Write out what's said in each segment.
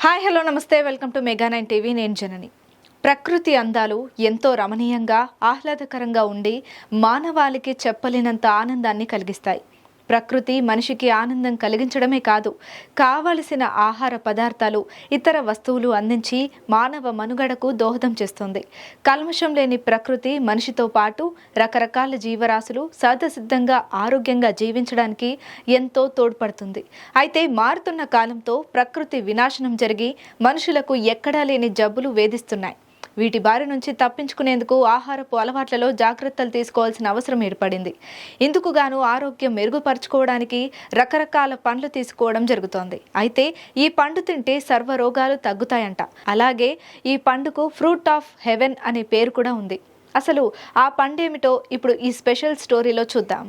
Hi hello namaste. Welcome to Mega nine TV. నేను జనని. ప్రకృతి అందాలు ఎంతో రమణీయంగా ఆహ్లాదకరంగా ఉండి మానవాళికి చెప్పలేనంత ఆనందాన్ని కలిగిస్తాయి. ప్రకృతి మనిషికి ఆనందం కలిగించడమే కాదు కావలసిన ఆహార పదార్థాలు ఇతర వస్తువులు అందించి మానవ మనుగడకు దోహదం చేస్తుంది. కల్మషం లేని ప్రకృతి మనిషితో పాటు రకరకాల జీవరాశులు సహజసిద్ధంగా ఆరోగ్యంగా జీవించడానికి ఎంతో తోడ్పడుతుంది. అయితే మారుతున్న కాలంతో ప్రకృతి వినాశనం జరిగి మనుషులకు ఎక్కడా లేని జబ్బులు వేధిస్తున్నాయి. వీటి బారి నుంచి తప్పించుకునేందుకు ఆహారపు అలవాట్లలో జాగ్రత్తలు తీసుకోవాల్సిన అవసరం ఏర్పడింది. ఇందుకు గాను ఆరోగ్యం మెరుగుపరుచుకోవడానికి రకరకాల పండ్లు తీసుకోవడం జరుగుతోంది. అయితే ఈ పండు తింటే సర్వ రోగాలు తగ్గుతాయంట. అలాగే ఈ పండుకు ఫ్రూట్ ఆఫ్ హెవెన్ అనే పేరు కూడా ఉంది. అసలు ఆ పండేమిటో ఇప్పుడు ఈ స్పెషల్ స్టోరీలో చూద్దాం.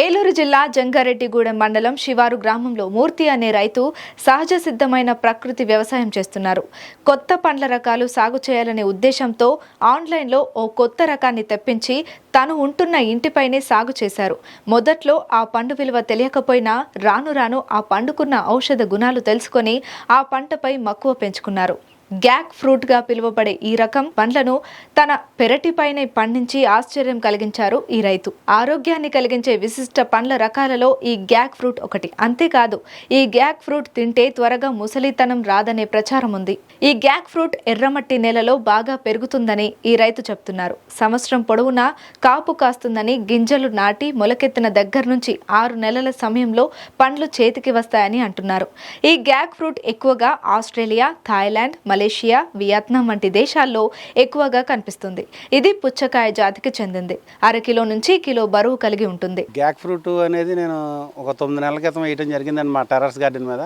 ఏలూరు జిల్లా జంగారెడ్డిగూడెం మండలం శివారు గ్రామంలో మూర్తి అనే రైతు సహజ సిద్ధమైన ప్రకృతి వ్యవసాయం చేస్తున్నారు. కొత్త పండ్ల రకాలు సాగు చేయాలనే ఉద్దేశంతో ఆన్లైన్లో ఓ కొత్త రకాన్ని తెప్పించి తాను ఉంటున్న ఇంటిపైనే సాగు చేశారు. మొదట్లో ఆ పండు విలువ తెలియకపోయినా రాను రాను ఆ పండుకున్న ఔషధ గుణాలు తెలుసుకొని ఆ పంటపై మక్కువ పెంచుకున్నారు. గ్యాక్ ఫ్రూట్గా పిలువబడే ఈ రకం పండ్లను తన పెరటిపైనే పండించి ఆశ్చర్యం కలిగించారు ఈ రైతు. ఆరోగ్యాన్ని కలిగించే విశిష్ట పండ్ల రకాలలో ఈ గ్యాక్ ఫ్రూట్ ఒకటి. అంతేకాదు ఈ గ్యాక్ ఫ్రూట్ తింటే త్వరగా ముసలితనం రాదనే ప్రచారం ఉంది. ఈ గ్యాక్ ఫ్రూట్ ఎర్రమట్టి నేలలో బాగా పెరుగుతుందని ఈ రైతు చెప్తున్నారు. సంవత్సరం పొడవునా కాపు కాస్తుందని గింజలు నాటి మొలకెత్తిన దగ్గర నుంచి ఆరు నెలల సమయంలో పండ్లు చేతికి వస్తాయని అంటున్నారు. ఈ గ్యాక్ ఫ్రూట్ ఎక్కువగా ఆస్ట్రేలియా థాయిలాండ్ మలేషియా వియత్నాం వంటి దేశాల్లో ఎక్కువగా కనిపిస్తుంది. ఇది పుచ్చకాయ జాతికి చెందింది. అరకిలో నుంచి కిలో బరువు కలిగి ఉంటుంది. గ్యాక్ ఫ్రూట్ అనేది నేను ఒక తొమ్మిది నెలల క్రితం వేయటం జరిగిందండి మా టెర్రస్ గార్డెన్ మీద.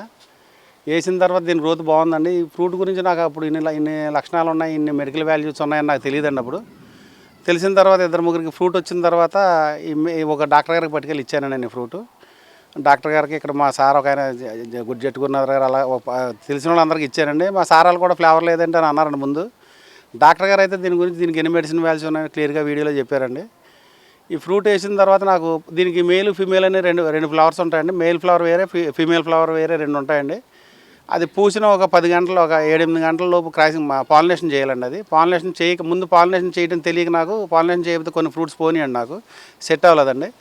వేసిన తర్వాత దీని గ్రోత్ బాగుందండి. ఈ ఫ్రూట్ గురించి నాకు అప్పుడు ఇన్ని ఇన్ని లక్షణాలు ఉన్నాయి ఇన్ని మెడికల్ వాల్యూస్ ఉన్నాయని నాకు తెలియదండి అప్పుడు. తెలిసిన తర్వాత ఇద్దరు ముగ్గురికి ఫ్రూట్ వచ్చిన తర్వాత ఈ ఒక డాక్టర్ గారికి పట్టుకెళ్ళి ఇచ్చానండి నేను ఫ్రూట్. డాక్టర్ గారికి ఇక్కడ మా సార్ ఒక ఆయన జ- గుడ్ జట్టుకున్నారు గారు అలా తెలిసిన వాళ్ళందరికీ ఇచ్చానండి మా సార్ వాళ్ళు కూడా ఫ్లేవర్ లేదంటే అని అన్నారండి ముందు. డాక్టర్ గారు అయితే దీని గురించి దీనికి ఎన్ని మెడిసిన్ వాల్యూస్ ఉన్నాయని క్లియర్గా వీడియోలో చెప్పారండి. ఈ ఫ్రూట్ వేసిన తర్వాత నాకు దీనికి మేల్ ఫిమేల్ అనే రెండు రెండు ఫ్లవర్స్ ఉంటాయండి. మేల్ ఫ్లవర్ వేరే ఫీ ఫీమేల్ ఫ్లవర్ వేరే రెండు ఉంటాయండి. అది పూసిన ఒక పది గంటలు ఒక ఏడెనిమిది గంటల లోపు క్రాసింగ్ పాలినేషన్ చేయాలండి అది. పాలినేషన్ చేయక ముందు పాలినేషన్ చేయడం తెలియక నాకు పాలినేషన్ చేయకపోతే కొన్ని ఫ్రూట్స్ పోనీయండి నాకు. సెట్ అవ్వలేదండి.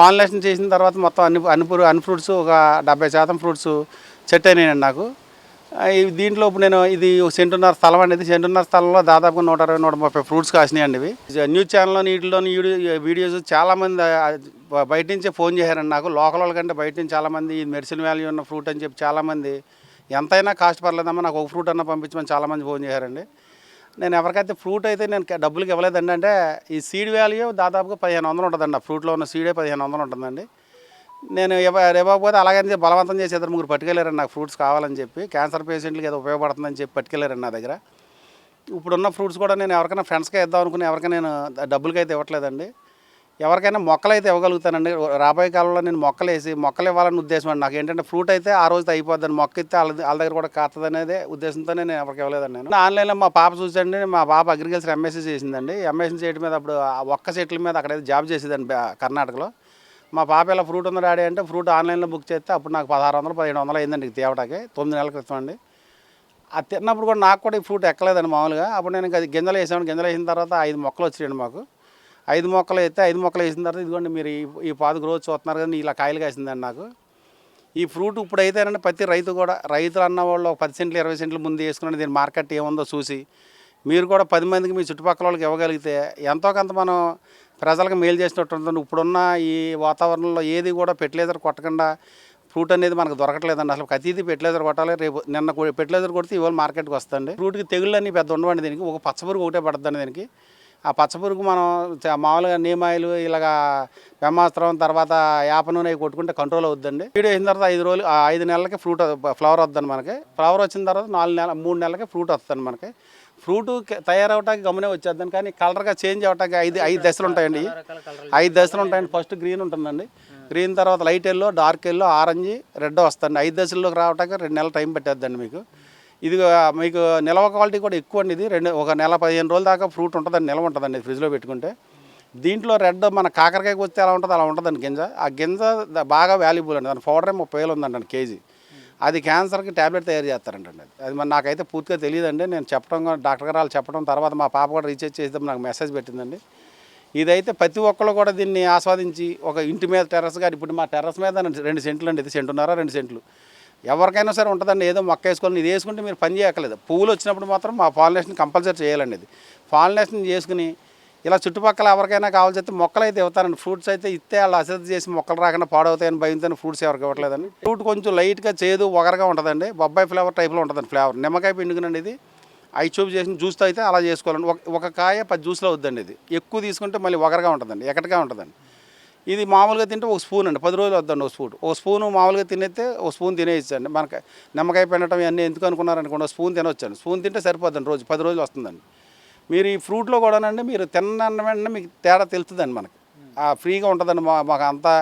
పాలినేషన్ చేసిన తర్వాత మొత్తం అన్ని అన్ని అన్ని ఫ్రూట్స్ ఒక డెబ్బై శాతం ఫ్రూట్స్ సెట్ అయినాయండి నాకు. దీంట్లో ఇప్పుడు నేను ఇది ఒక సెంటున్నర స్థలం అనేది సెంటున్నర స్థలంలో దాదాపు నూట అరవై నూట ముప్పై ఫ్రూట్స్ కాసినాయండి ఇవి. న్యూస్ ఛానల్లో వీటిలోని వీడియోస్ చాలామంది బయట నుంచే ఫోన్ చేశారండి నాకు. లోకల్ వాళ్ళ కంటే బయట నుంచి చాలామంది ఇది మెడిసిన్ వాల్యూ ఉన్న ఫ్రూట్ అని చెప్పి చాలామంది ఎంతైనా కాస్ట్ పర్లేదమ్మా నాకు ఒక ఫ్రూట్ అన్న పంపించమని చాలామంది ఫోన్ చేశారండి. నేను ఎవరికైతే ఫ్రూట్ అయితే నేను క- డబ్బులకి ఇవ్వలేదండి అంటే ఈ సీడ్ వాల్యూ దాదాపుగా పదిహేను వందలు ఉంటుందండి. ఆ ఫ్రూట్లో ఉన్న సీడే పదిహేను వందలు ఉంటుందండి. నేను ఇవ్వ ఇవ్వకపోతే అలాగని బలవంతం చేసి ఇద్దరు ముగ్గురు పట్టుకెళ్ళారండి. నాకు ఫ్రూట్స్ కావాలని చెప్పి. క్యాన్సర్ పేషెంట్లకి ఏదో ఉపయోగపడుతుందని చెప్పి పట్టుకెళ్ళారండి నా దగ్గర. ఇప్పుడున్న ఫ్రూట్స్ కూడా నేను ఎవరికైనా ఫ్రెండ్స్కి ఇద్దాం అనుకుని ఎవరికైనా నేను డబ్బులకి అయితే ఇవ్వట్లేదండి. ఎవరికైనా మొక్కలు అయితే ఇవ్వగలుగుతానండి. రాబోయే కాలంలో నేను మొక్కలు వేసి మొక్కలు ఇవ్వాలని ఉద్దేశం అండి. నాకు ఏంటంటే ఫ్రూట్ అయితే ఆ రోజు అయిపోద్దని మొక్క ఇస్తే వాళ్ళ వాళ్ళ దగ్గర కూడా కాస్తుంది అనేది ఉద్దేశంతోనే నేను ఎవరికి ఇవ్వలేదండి నేను. ఆన్లైన్లో మా పాప చూసండి మా పాప అగ్రికల్చర్ ఎంఎస్సీ చేసిందండి. ఎంఎస్సీ చేయడం మీద అప్పుడు ఒక్క సెట్ల మీద అక్కడైతే జాబ్ చేసేదండి కర్ణాటకలో. మా పాప ఇలా ఫ్రూట్ ఉంది డాడీ అంటే ఫ్రూట్ ఆన్లైన్లో బుక్ చేస్తే అప్పుడు నాకు పదహారు వందలు పదిహేడు వందలు అయిందండి ఇది తొమ్మిది నెలల క్రితం అండి. అది తిన్నప్పుడు కూడా నాకు కూడా ఈ ఫ్రూట్ ఎక్కలేదండి మామూలుగా. అప్పుడు నేను అది గింజలు వేసాను గింజలు వేసిన తర్వాత ఐదు మొక్కలు వచ్చాయండి మాకు. ఐదు మొక్కలు అయితే ఐదు మొక్కలు వేసిన తర్వాత ఇదిగోండి మీరు ఈ ఈ పాదు గ్రోత్ చూస్తున్నారు కానీ ఇలా కాయలు కాసిందండి నాకు. ఈ ఫ్రూట్ ఇప్పుడు అయితేనండి ప్రతి రైతు కూడా రైతులు అన్న వాళ్ళు ఒక పది సెంట్లు ఇరవై సెంట్లు ముందు వేసుకుని దీని మార్కెట్ ఏముందో చూసి మీరు కూడా పది మందికి మీ చుట్టుపక్కల వాళ్ళకి ఇవ్వగలిగితే ఎంతో కొంత మనం ప్రజలకు మేలు చేసినట్టు ఉంటుంది. ఇప్పుడున్న ఈ వాతావరణంలో ఏది కూడా ఫెర్టిలైజర్ కొట్టకుండా ఫ్రూట్ అనేది మనకు దొరకట్లేదండి. అసలు ప్రతిదీ ఫెర్టిలైజర్ కొట్టాలి. రేపు నిన్న ఫెర్టిలైజర్ కొడితే ఇవాళ మార్కెట్కి వస్తుంది ఫ్రూట్కి తెగుళ్ళు అన్నీ పెద్ద ఉండవండి దీనికి. ఒక పచ్చపురుగు ఒకటే పడుతుంది దీనికి. ఆ పచ్చపురుగు మనం మామూలుగా నీమాయిలు ఇలాగా బ్రహ్మాస్త్రం తర్వాత యాప నూనె కొట్టుకుంటే కంట్రోల్ అవుద్దండి. వీడియో అయిన తర్వాత ఐదు రోజులు ఐదు నెలలకి ఫ్రూట్ ఫ్లవర్ వద్దండి మనకి. ఫ్లవర్ వచ్చిన తర్వాత నాలుగు నెలల మూడు నెలలకి ఫ్రూట్ వస్తుంది మనకి. ఫ్రూట్ తయారవటానికి గమనే వచ్చేద్దాం కానీ కలర్గా చేంజ్ అవటానికి ఐదు ఐదు దశలు ఉంటాయండి. ఐదు దశలు ఉంటాయండి. ఫస్ట్ గ్రీన్ ఉంటుందండి. గ్రీన్ తర్వాత light yellow dark yellow orange red వస్తుంది ఐదు దశల్లోకి రావటానికి రెండు నెలలు టైం పట్టేద్దండి మీకు. ఇది మీకు నిల్వ క్వాలిటీ కూడా ఎక్కువ అండి ఇది. రెండు ఒక నెల పదిహేను రోజుల దాకా ఫ్రూట్ ఉంటుందండి నిల్వ ఉంటుందండి ఫ్రిడ్జ్లో పెట్టుకుంటే. దీంట్లో రెడ్ మన కాకరకాయకి వస్తే ఎలా ఉంటుంది అలా ఉంటుందండి గింజ. ఆ గింజ బాగా వాల్యుబుల్ అండి. దాని పౌడరే ముప్పై వేలు ఉందండి కేజీ. అది క్యాన్సర్కి ట్యాబ్లెట్ తయారు చేస్తారంట అది. అది మరి నాకైతే పూర్తిగా తెలియదండి. నేను చెప్పడం డాక్టర్ గారు వాళ్ళు చెప్పడం తర్వాత మా పాప కూడా రీఛార్జ్ చేద్దాం నాకు మెసేజ్ పెట్టిందండి. ఇదైతే ప్రతి ఒక్కళ్ళు కూడా దీన్ని ఆస్వాదించి ఒక ఇంటి మీద టెర్రస్ గారు ఇప్పుడు మా టెర్రస్ మీద రెండు సెంట్లు అండి ఇది సెంటున్నారా? రెండు సెంట్లు. ఎవరికైనా సరే ఉంటుందండి. ఏదో మొక్క వేసుకొని ఇది వేసుకుంటే మీరు పని చేయక్కర్లేదు. పువ్వులు వచ్చినప్పుడు మాత్రం మా పాలినేషన్ కంపల్సరీ చేయాలండి ఇది. పాలినేషన్ చేసుకుని ఇలా చుట్టుపక్కల ఎవరికైనా కావాల్సి మొక్కలు అయితే ఇవ్వతారండి. ఫ్రూట్స్ అయితే ఇస్తే వాళ్ళు అశ్రద్ధ చేసి మొక్కలు రాకుండా పాడవుతాయని భయంతో ఫ్రూట్స్ ఎవరికి ఇవ్వట్లేదండి. ఫ్రూట్ కొంచెం లైట్గా చేదు ఒగరగా ఉంటుందండి. బొబ్బాయి ఫ్లేవర్ టైప్లో ఉంటుందండి ఫ్లేవర్. నిమ్మకాయ పిండుకునండి ఇది. ఐ చూపు చేసిన జ్యూస్తో అయితే అలా చేసుకోవాలండి. ఒక ఒక కాయ పది జ్యూస్లో వద్దండి ఇది. ఎక్కువ తీసుకుంటే మళ్ళీ ఒగరగా ఉంటుందండి. ఎక్కడిగా ఉంటుందండి. ఇది మామూలుగా తింటే ఒక స్పూన్ అండి. పది రోజులు వద్దండి ఒక స్పూన్. ఒక స్పూన్ మామూలుగా తినేస్తే ఒక స్పూన్ తినేయచ్చు అండి మనకి నిమ్మకాయ పెండటం ఇవన్నీ ఎందుకు అనుకున్నారనుకోండి ఒక స్పూన్ తినొచ్చండి. స్పూన్ తింటే సరిపోద్దండి రోజు పది రోజులు వస్తుందండి. మీరు ఈ ఫ్రూట్లో కూడానండి మీరు తిన్న వెంటనే మీకు తేడా తెలుస్తుందండి మనకి. ఫ్రీగా ఉంటుందండి మా మాకు అంతా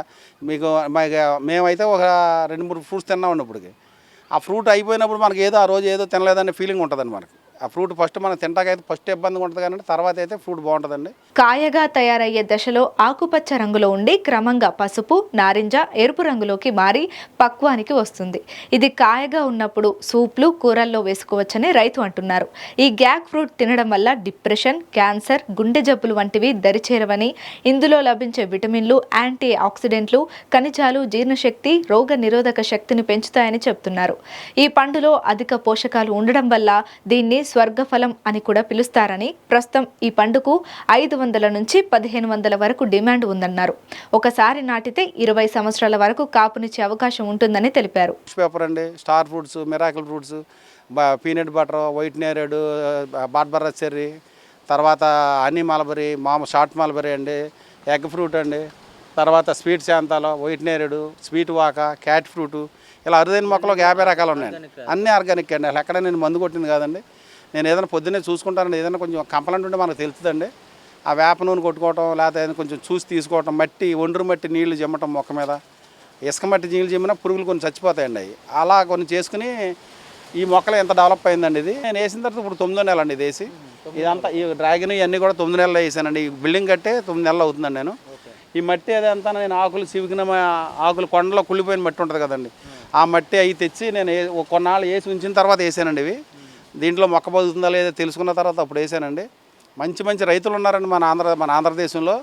మీకు మాకు మేమైతే ఒక రెండు మూడు ఫ్రూట్స్ తిన్నామండి ఇప్పటికి. ఆ ఫ్రూట్ అయిపోయినప్పుడు మనకి ఏదో ఆ రోజు ఏదో తినలేదనే ఫీలింగ్ ఉంటుందండి మనకి. ఆ ఫ్రూట్ ఫస్ట్ మనం తింటాకైతే ఫస్ట్ ఇబ్బందిగా ఉంటుంది కానీ తర్వాత అయితే ఫ్రూట్ బాగుంటుందండి. కాయగా తయారయ్యే దశలో ఆకుపచ్చ రంగులో ఉండి క్రమంగా పసుపు నారింజ ఎరుపు రంగులోకి మారి పక్వానికి వస్తుంది. ఇది కాయగా ఉన్నప్పుడు సూప్లు కూరల్లో వేసుకోవచ్చని రైతు అంటున్నారు. ఈ గ్యాక్ ఫ్రూట్ తినడం వల్ల డిప్రెషన్ క్యాన్సర్ గుండె జబ్బులు వంటివి దరిచేరవని ఇందులో లభించే విటమిన్లు యాంటీ ఆక్సిడెంట్లు ఖనిజాలు జీర్ణశక్తి రోగ నిరోధక శక్తిని పెంచుతాయని చెప్తున్నారు. ఈ పండులో అధిక పోషకాలు ఉండడం వల్ల దీన్ని స్వర్గఫలం అని కూడా పిలుస్తారని ప్రస్తుతం ఈ పండుకు ఐదు వందల నుంచి పదిహేను వందల వరకు డిమాండ్ ఉందన్నారు. ఒకసారి నాటితే ఇరవై సంవత్సరాల వరకు కాపునిచ్చే అవకాశం ఉంటుందని తెలిపారు. పేపర్ అండి star fruits miracle fruits peanut butter white నేరేడు బాట్బర్ర చెర్రీ తర్వాత హనీ మలబరీ మామ షార్ట్ మలబరీ అండి ఎగ్ ఫ్రూట్ అండి తర్వాత స్వీట్ శాంతాలో వైట్ నేరేడు స్వీట్ వాక క్యాట్ ఫ్రూట్ ఇలా అరుదైన మొక్కలు ఒక యాభై రకాలు ఉన్నాయండి అన్నీ ఆర్గానిక్ అండి. అసలు ఎక్కడ నేను మందు కొట్టింది కాదండి. నేను ఏదైనా పొద్దున్నే చూసుకుంటానండి ఏదైనా కొంచెం కంప్లైంట్ ఉంటే మనకు తెలుస్తుందండి. ఆ వేప నూనె కొట్టుకోవటం లేకపోతే ఏదైనా కొంచెం చూసి తీసుకోవటం మట్టి ఒండ్రు మట్టి నీళ్ళు జమ్మటం మొక్క మీద. ఇసుక మట్టి నీళ్ళు జమ్మినా పురుగులు కొన్ని చచ్చిపోతాయండి. అవి అలా కొన్ని చేసుకుని ఈ మొక్కలు ఎంత డెవలప్ అయిందండి ఇది. నేను వేసిన తర్వాత ఇప్పుడు తొమ్మిదో నెల అండి ఇది వేసి. ఇదంతా ఈ డ్రాగన్ ఇవన్నీ కూడా తొమ్మిది నెలలు వేసానండి. ఈ బిల్డింగ్ కట్టే తొమ్మిది నెలలు అవుతుందండి నేను. ఈ మట్టి అదంతా నేను ఆకులు చివికిన ఆకులు కొండలో కుళ్ళిపోయిన మట్టి ఉంటుంది కదండి. ఆ మట్టి అవి తెచ్చి నేను ఏ- ఒక కొన్నాళ్ళు వేసి ఉంచిన తర్వాత వేసానండి ఇవి. దీంట్లో మొక్క బతుకుతుందా లేదా తెలుసుకున్న తర్వాత అప్పుడు వేసానండి. మంచి మంచి రైతులు ఉన్నారండి మన ఆంధ్ర మన ఆంధ్రదేశంలో.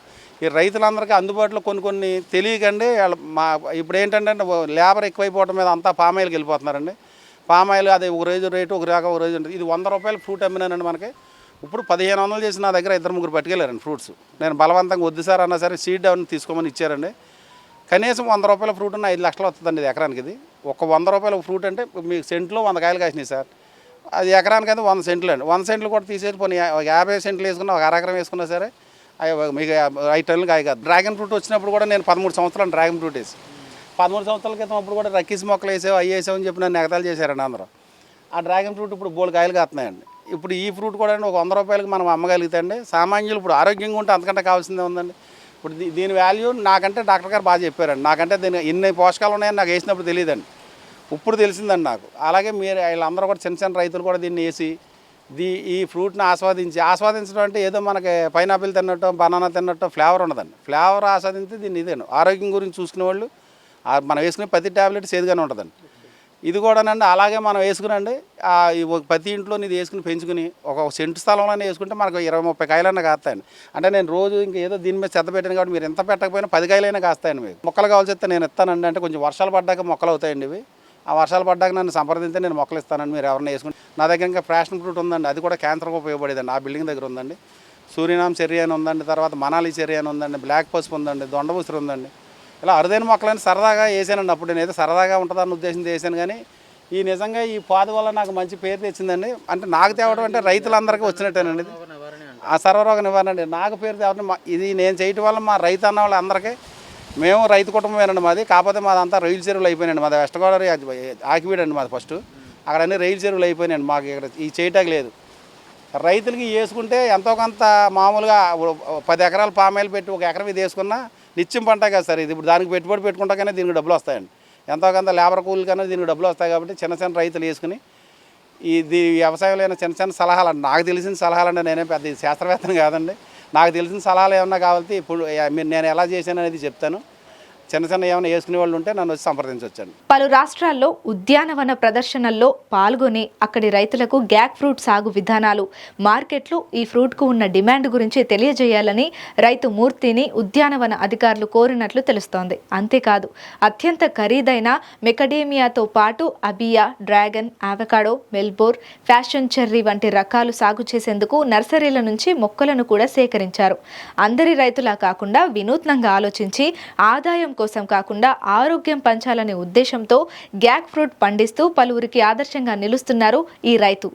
ఈ రైతులందరికీ అందుబాటులో కొన్ని కొన్ని తెలియకండి. వాళ్ళు మా ఇప్పుడు ఏంటంటే లేబర్ ఎక్కువైపోవడం మీద అంతా పామాయిల్కి వెళ్ళిపోతున్నారండి. పామాయిల్ అది ఒక రోజు రేటు ఒక రాక ఒక రోజు ఉంటుంది ఇది వంద రూపాయలు ఫ్రూట్ అమ్మినానండి మనకి. ఇప్పుడు పదిహేను వందలు చేసి నా దగ్గర ఇద్దరు ముగ్గురు పట్టుకెళ్ళారండి ఫ్రూట్స్. నేను బలవంతంగా వద్దు సార్ అన్నా సరే సీడ్ డౌన్ తీసుకోమని ఇచ్చారండి. కనీసం వంద రూపాయల ఫ్రూట్ ఉన్న ఐదు లక్షలు వస్తుందండి ఇది ఎకరానికి ఇది. ఒక వంద రూపాయల ఫ్రూట్ అంటే మీకు సెంట్లో వంద కాయలు కాసినాయి సార్. అది ఎకరానికి అయితే వంద సెంట్లు అండి. వంద సెంట్లు కూడా తీసేసి పోనీ ఒక యాభై సెంట్లు వేసుకున్నా ఒక అరెకరం వేసుకున్నా సరే అవి మీకు ఐదు టన్నులు కాయ కాదు. డ్రాగన్ ఫ్రూట్ వచ్చినప్పుడు కూడా నేను పదమూడు సంవత్సరాలు డ్రాగన్ ఫ్రూట్ వేసి పదమూడు సంవత్సరాల క్రితం అప్పుడు కూడా రక్కీస్ మొక్కలు వేసావు అవి వేసావు అని చెప్పి నన్ను ఎగతాలు చేశారండి అందరూ. ఆ డ్రాగన్ ఫ్రూట్ ఇప్పుడు బోల్ కాయలు కాస్తున్నాయండి. ఇప్పుడు ఈ ఫ్రూట్ కూడా ఒక వంద రూపాయలకి మనం అమ్మగలుగుతాండి సామాన్యులు ఇప్పుడు ఆరోగ్యంగా ఉంటే అంతకంటే కావాల్సిందే ఉందండి ఇప్పుడు దీని వాల్యూ నాకంటే డాక్టర్ గారు బాగా చెప్పారండి. నాకంటే దీని ఎన్ని పోషకాలు ఉన్నాయని నాకు వేసినప్పుడు తెలియదండి. ఇప్పుడు తెలిసిందండి నాకు. అలాగే మీరు వీళ్ళందరూ కూడా చిన్న చిన్న రైతులు కూడా దీన్ని వేసి దీ ఈ ఫ్రూట్ని ఆస్వాదించి ఆస్వాదించడం అంటే ఏదో మనకి పైనాపిల్ తిన్నట్టు బనానా తిన్నట్టు ఫ్లేవర్ ఉండదండి. ఫ్లేవర్ ఆస్వాదించి దీన్ని ఇదేను. ఆరోగ్యం గురించి చూసుకునే వాళ్ళు మనం వేసుకునే ప్రతి ట్యాబ్లెట్ సేదుగానే ఉంటుందండి. ఇది కూడానండి అలాగే మనం వేసుకునండి ఒక ప్రతి ఇంట్లో ఇది వేసుకుని పెంచుకుని ఒక సెంటు స్థలంలోనే వేసుకుంటే మనకు ఇరవై ముప్పై కాయలన్నా కాస్తాయండి. అంటే నేను రోజు ఇంక ఏదో దీని మీద చెత్త పెట్టాను కాబట్టి మీరు ఎంత పెట్టకపోయినా పది కాయలైనా కాస్తాయండి మీకు. మొక్కలు కావాల్సి వస్తే నేను ఇస్తానండి. అంటే కొంచెం వర్షాలు పడ్డాక మొక్కలు అవుతాయండి ఇవి. ఆ వర్షాలు పడ్డాక నన్ను సంప్రదింస్తే నేను మొక్కలు ఇస్తానండి మీరు ఎవరైనా వేసుకుని నా దగ్గర ఇంకా ఫ్యాషన్ ఫ్రూట్ ఉందండి. అది కూడా క్యాన్సర్కి ఉపయోగపడేదండి. ఆ బిల్డింగ్ దగ్గర ఉందండి. సూర్యనామ్ చెర్రీ అని ఉందండి. తర్వాత మనాలి చెర్రీ అని ఉందండి. బ్లాక్ పసుపు ఉందండి. దొండ ఉసిరి ఉందండి. ఇలా అరుదైన మొక్కలని సరదాగా వేసానండి. అప్పుడు నేనైతే సరదాగా ఉంటుందన్న ఉద్దేశంతో వేసాను కానీ ఈ నిజంగా ఈ పాదు వల్ల నాకు మంచి పేరు తెచ్చిందండి. అంటే నాకు తేవడం అంటే రైతులందరికీ వచ్చినట్టేనండి ఇది. ఆ సర్వరోగ నివారణ అండి. నాకు పేరు తేవడం ఇది నేను చేయటం వల్ల మా రైతు అన్న వాళ్ళందరికీ మేము రైతు కుటుంబమేనండి మాది. కాకపోతే మాదంతా రైలు చెరువులు అయిపోయినాయండి. మాది వెస్ట్ గోదావరి ఆకివీడండి మాది ఫస్ట్. అక్కడ అన్ని రైలు చెరువులు అయిపోయినాయండి. మాకు ఇక్కడ ఈ చేయటానికి లేదు. రైతులకి వేసుకుంటే ఎంతో కొంత మామూలుగా పది ఎకరాలు పామాయిల్ పెట్టి ఒక ఎకరం ఇది వేసుకున్నా నిత్యం పంట కదా సార్ ఇది. ఇప్పుడు దానికి పెట్టుబడి పెట్టుకుంటాకనే దీనికి డబ్బులు వస్తాయండి. ఎంతో కొంత లేబర్ కూలి కన్నా దీనికి డబ్బులు వస్తాయి కాబట్టి చిన్న చిన్న రైతులు వేసుకుని ఇది వ్యవసాయంలో చిన్న చిన్న సలహాలు అండి. నాకు తెలిసిన సలహాలు నేనే పెద్ద శాస్త్రవేత్తను కాదండి. నాకు తెలిసిన సలహాలు ఏమన్నా కావాలంటే ఇప్పుడు మీరు నేను ఎలా చేశాను అనేది చెప్తాను. చిన్న చిన్న ఏమైనా వేసుకునే వాళ్ళు ఉంటే నన్ను వచ్చి సంప్రదించవచ్చండి పలు రాష్ట్రాల్లో ఉద్యానవన ప్రదర్శనల్లో పాల్గొని అక్కడి రైతులకు గ్యాక్ ఫ్రూట్ సాగు విధానాలు మార్కెట్లు ఈ ఫ్రూట్కు ఉన్న డిమాండ్ గురించి తెలియజేయాలని రైతు మూర్తిని ఉద్యానవన అధికారులు కోరినట్లు తెలుస్తోంది. అంతేకాదు అత్యంత ఖరీదైన మెకడేమియాతో పాటు అబియా డ్రాగన్ ఆవకాడో మెల్బోర్ ఫ్యాషన్ చెర్రీ వంటి రకాలు సాగు చేసేందుకు నర్సరీల నుంచి మొక్కలను కూడా సేకరించారు. అందరి రైతులా కాకుండా వినూత్నంగా ఆలోచించి ఆదాయం కోసం కాకుండా ఆరోగ్యం పంచాలనే ఉద్దేశంతో గ్యాక్ ఫ్రూట్ పండిస్తూ పలువురికి ఆదర్శంగా నిలుస్తున్నారు ఈ రైతు.